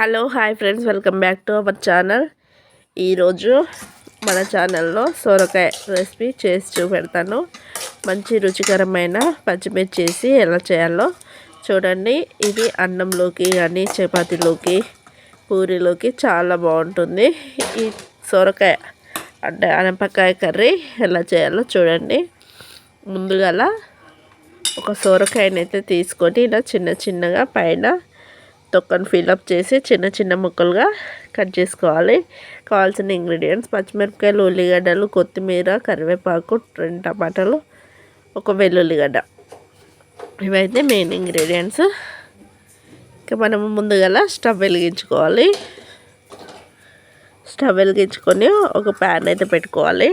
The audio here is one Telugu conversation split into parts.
Hello hi friends welcome back to our channel. ఈరోజు మన ఛానల్లో సొరకాయ రెసిపీ చేసి చూపెడతాను. మంచి రుచికరమైన పచ్చిమిర్చి చేసి ఎలా చేయాలో చూడండి. ఇది అన్నంలోకి కానీ చపాతీలోకి పూరీలోకి చాలా బాగుంటుంది. ఈ సొరకాయ అంటే అనపకాయ కర్రీ ఎలా చేయాలో చూడండి. ముందుగా ఒక సొరకాయనైతే తీసుకొని ఇలా చిన్న చిన్నగా పైన తొక్కను ఫిల్అప్ చేసి చిన్న చిన్న ముక్కలుగా కట్ చేసుకోవాలి. కావాల్సిన ఇంగ్రీడియంట్స్ పచ్చిమిరపకాయలు ఉల్లిగడ్డలు కొత్తిమీర కరివేపాకు రెండు టమాటాలు ఒక వెల్లుల్లిగడ్డ ఇవైతే మెయిన్ ఇంగ్రీడియంట్స్. ఇంకా మనము ముందుగా స్టవ్ వెలిగించుకోవాలి. స్టవ్ వెలిగించుకొని ఒక ప్యాన్ అయితే పెట్టుకోవాలి.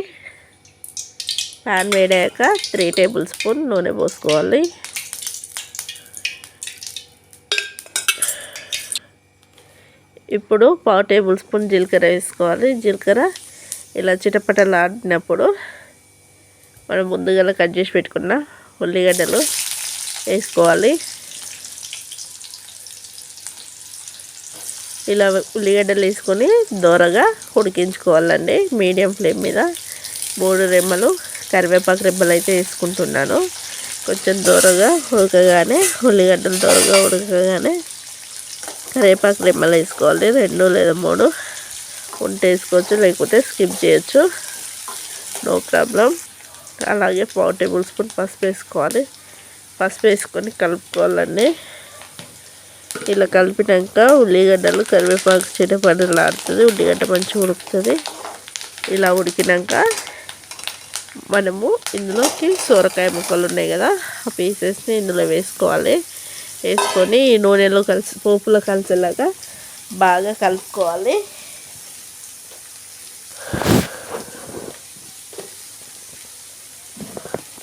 ప్యాన్ వేడాక త్రీ టేబుల్ స్పూన్ నూనె పోసుకోవాలి. ఇప్పుడు పావు టేబుల్ స్పూన్ జీలకర్ర వేసుకోవాలి. జీలకర్ర ఇలా చిటపటలాడినప్పుడు మనం ముందుగా కట్ చేసి పెట్టుకున్న ఉల్లిగడ్డలు వేసుకోవాలి. ఇలా ఉల్లిగడ్డలు వేసుకొని దోరగా ఉడికించుకోవాలండి. మీడియం ఫ్లేమ్ మీద మూడు రెమ్మలు కరివేపాకు రెమ్మలు అయితే వేసుకుంటున్నాను. కొంచెం దూరగా ఉడకగానే ఉల్లిగడ్డలు దూరగా ఉడకగానే కరివేపాకు రెమ్మలు వేసుకోవాలి. రెండు లేదా మూడు. ఉంటే వేసుకోవచ్చు లేకపోతే స్కిప్ చేయొచ్చు. No problem. అలాగే పావు టేబుల్ స్పూన్ పసుపు వేసుకోవాలి. పసుపు వేసుకొని కలుపుకోవాలండి. ఇలా కలిపినాక ఉల్లిగడ్డలు కరివేపాకు చిన్నపండులు ఆడుతుంది ఉల్లిగడ్డ మంచిగా ఉడుకుతుంది. ఇలా ఉడికినాక మనము ఇందులోకి సొరకాయ ముక్కలు ఉన్నాయి కదా ఆ పీసెస్ని ఇందులో వేసుకోవాలి. వేసుకొని నూనెలో కలిసి పోపులో కలిసేలాగా బాగా కలుపుకోవాలి.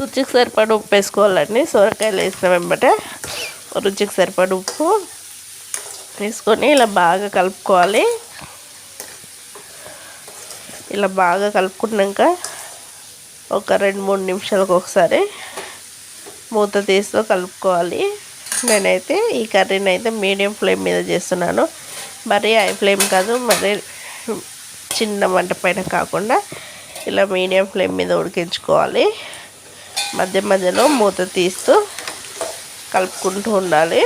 రుచికి సరిపడ ఉప్పు వేసుకోవాలండి. సొరకాయలు వేసిన వెంబట రుచికి సరిపడ ఉప్పు వేసుకొని ఇలా బాగా కలుపుకోవాలి. ఇలా బాగా కలుపుకున్నాక ఒక రెండు మూడు నిమిషాలకు ఒకసారి మూత తీస్తూ కలుపుకోవాలి. నేనైతే ఈ కర్రీని అయితే మీడియం ఫ్లేమ్ మీద చేస్తున్నాను. మరీ హై ఫ్లేమ్ కాదు మరీ చిన్న మంట పైన కాకుండా ఇలా మీడియం ఫ్లేమ్ మీద ఉడికించుకోవాలి. మధ్య మధ్యలో మూత తీస్తూ కలుపుకుంటూ ఉండాలి.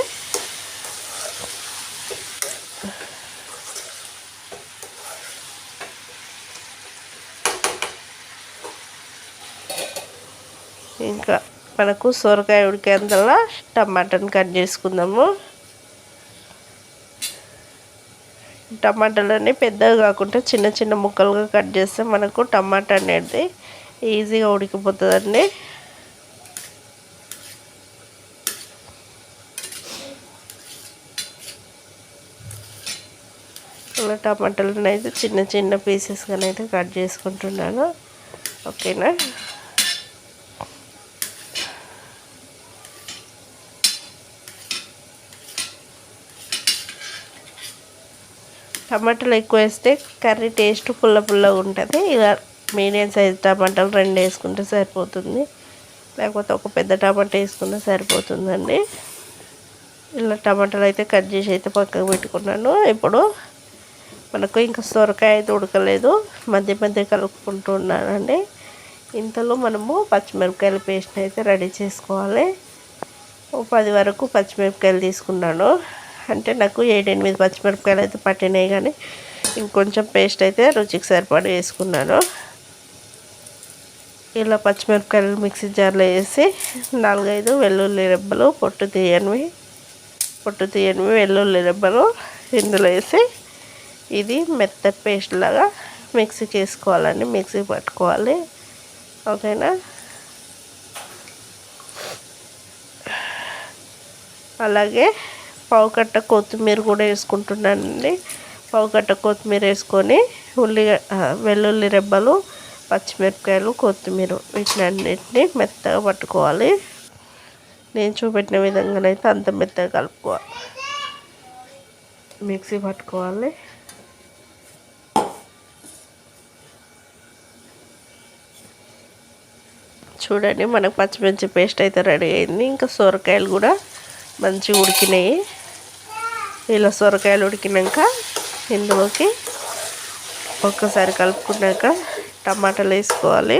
ఇంకా మనకు సొరకాయ ఉడికేంతలా టమాటాని కట్ చేసుకుందాము. టమాటాలని పెద్దగా కాకుండా చిన్న చిన్న ముక్కలుగా కట్ చేస్తే మనకు టమాటా అనేది ఈజీగా ఉడికిపోతుందండి. ఇలా టమాటాలను అయితే చిన్న చిన్న పీసెస్గా అయితే కట్ చేసుకుంటున్నాను. ఓకేనా? టమాటాలు ఎక్కువ వేస్తే కర్రీ టేస్ట్ పుల్ల పుల్లగా ఉంటుంది. ఇలా మీడియం సైజ్ టమాటాలు రెండు వేసుకుంటే సరిపోతుంది. లేకపోతే ఒక పెద్ద టమాటా వేసుకుంటే సరిపోతుందండి. ఇలా టమాటాలు అయితే కట్ చేసి అయితే పక్కకు పెట్టుకున్నాను. ఇప్పుడు మనకు ఇంకా సొరకాయ అయితే ఉడకలేదు. మధ్య మధ్య కలుపుకుంటూ ఉన్నానండి. ఇంతలో మనము పచ్చిమిరపకాయల పేస్ట్ అయితే రెడీ చేసుకోవాలి. ఓ పది వరకు పచ్చిమిరపకాయలు తీసుకున్నాను. అంటే నాకు ఏడెనిమిది పచ్చిమిరపకాయలు అయితే పట్టినాయి కానీ ఇంకొంచెం పేస్ట్ అయితే రుచికి సరిపడి వేసుకున్నాను. ఇలా పచ్చిమిరపకాయలు మిక్సీ జార్లో వేసి నాలుగైదు వెల్లుల్లి రెబ్బలు పొట్టు తీయనివి పొట్టు తీయనివి వెల్లుల్లి రెబ్బలు ఇందులో వేసి ఇది మెత్త పేస్ట్ లాగా మిక్సీకి వేసుకోవాలండి మిక్సీ పట్టుకోవాలి. ఓకేనా? అలాగే పావు కట్ట కొత్తిమీర కూడా వేసుకుంటున్నానండి. పావు కట్ట కొత్తిమీర వేసుకొని ఉల్లి వెల్లుల్లి రెబ్బలు పచ్చిమిరపకాయలు కొత్తిమీర వీటినన్నిటిని మెత్తగా పట్టుకోవాలి. నేను చూపెట్టిన విధంగానైతే అంత మెత్తగా కలుపుకోవాలి. మిక్సీ పట్టుకోవాలి. చూడండి మనకు పచ్చిమిర్చి పేస్ట్ అయితే రెడీ అయింది. ఇంకా సొరకాయలు కూడా మంచిగా ఉడికినాయి. ఇలా సొరకాయలు ఉడికినాక ఇందులోకి ఒక్కసారి కలుపుకున్నాక టమాటాలు వేసుకోవాలి.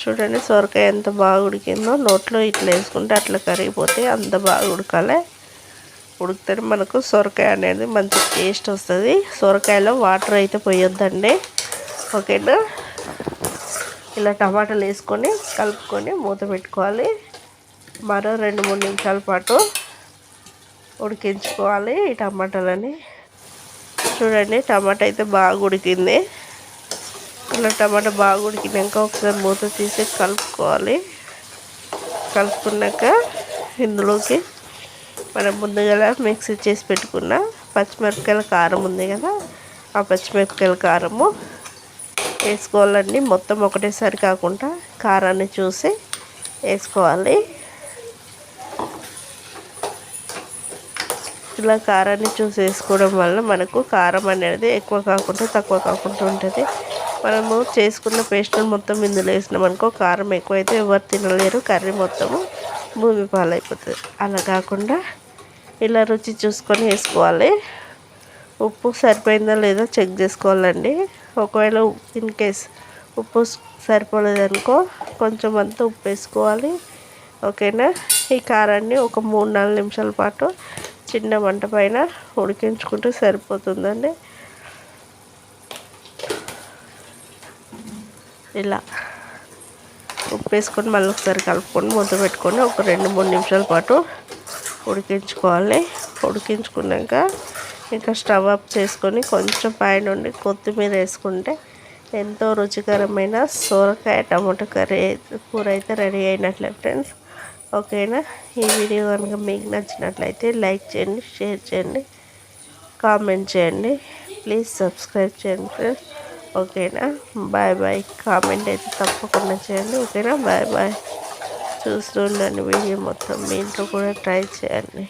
చూడండి సొరకాయ ఎంత బాగా ఉడికిందో. నోట్లో ఇట్లా వేసుకుంటే అట్లా కరిగిపోతే అంత బాగా ఉడకాలి. ఉడికితే మనకు సొరకాయ అనేది మంచి టేస్ట్ వస్తుంది. సొరకాయలో వాటర్ అయితే పోయొద్దండి. ఓకేనా? ఇలా టమాటాలు వేసుకొని కలుపుకొని మూత పెట్టుకోవాలి. మరో రెండు మూడు నిమిషాల పాటు ఉడికించుకోవాలి ఈ టమాటాలని. చూడండి టమాటా అయితే బాగా ఉడికింది. ఇలా టమాటా బాగా ఉడికినాక ఒకసారి మూత తీసి కలుపుకోవాలి. కలుపుకున్నాక ఇందులోకి మనం ముందుగా మిక్సీ చేసి పెట్టుకున్న పచ్చిమిరపకాయల కారం ఉంది కదా ఆ పచ్చిమిరపకాయల కారము వేసుకోవాలండి. మొత్తం ఒకటేసారి కాకుండా కారాన్ని చూసి వేసుకోవాలి. ఇలా కారాన్ని చూసి వేసుకోవడం వల్ల మనకు కారం అనేది ఎక్కువ కాకుండా తక్కువ కాకుండా ఉంటుంది. మనము చేసుకున్న పేస్ట్ని మొత్తం ఇందులో వేసినాం అనుకో కారం ఎక్కువైతే ఎవరు తినలేరు. కర్రీ మొత్తము భూమి పాలైపోతుంది. అలా కాకుండా ఇలా రుచి చూసుకొని వేసుకోవాలి. ఉప్పు సరిపోయిందా లేదా చెక్ చేసుకోవాలండి. ఒకవేళ ఇన్ కేస్ ఉప్పు సరిపోలేదనుకో కొంచెం అంతా ఉప్పు వేసుకోవాలి. ఓకేనా? ఈ కారాన్ని ఒక మూడు నాలుగు నిమిషాల పాటు చిన్న మంట పైన ఉడికించుకుంటే సరిపోతుందండి. ఇలా ఉప్పు వేసుకొని మళ్ళీ ఒకసారి కలుపుకొని మూత పెట్టుకొని ఒక రెండు మూడు నిమిషాల పాటు ఉడికించుకోవాలి. ఉడికించుకున్నాక ఇంకా స్టవ్ ఆఫ్ చేసుకొని కొంచెం పైన ఉండి కొత్తిమీర వేసుకుంటే ఎంతో రుచికరమైన సోరకాయ టమాటో కర్రీ కూర అయితే రెడీ అయినట్లే ఫ్రెండ్స్. ఓకేనా? ఈ వీడియో కనుక మీకు నచ్చినట్లయితే లైక్ చేయండి షేర్ చేయండి కామెంట్ చేయండి. ప్లీజ్ సబ్స్క్రైబ్ చేయండి ఫ్రెండ్స్. ఓకేనా? Bye bye. కామెంట్ అయితే తప్పకుండా చేయండి. ఓకేనా? Bye bye. చూస్తూ ఉండండి వీడియో మొత్తం. మీ ఇంట్లో కూడా ట్రై చేయండి.